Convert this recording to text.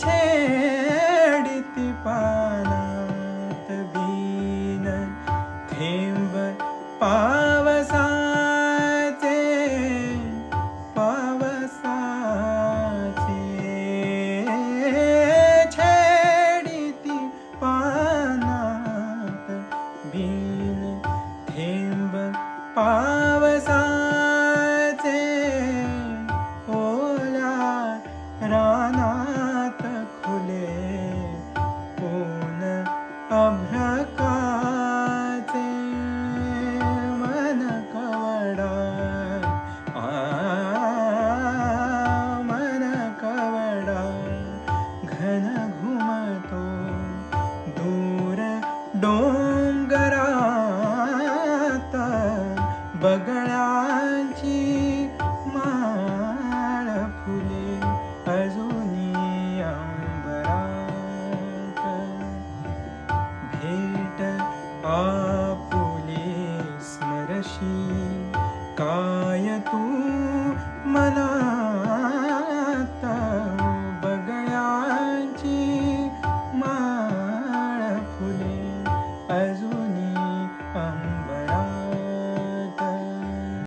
छेडिती पानात बीन थेंब पावसाचे पावसाचे। छेडिती पानात बीन अभ्रकाचे मन कवडा आ, मन कवडा घन घुमतो दूर डोंगरात. बगळा काय तू मला बगळ्याची माळ फुले अजून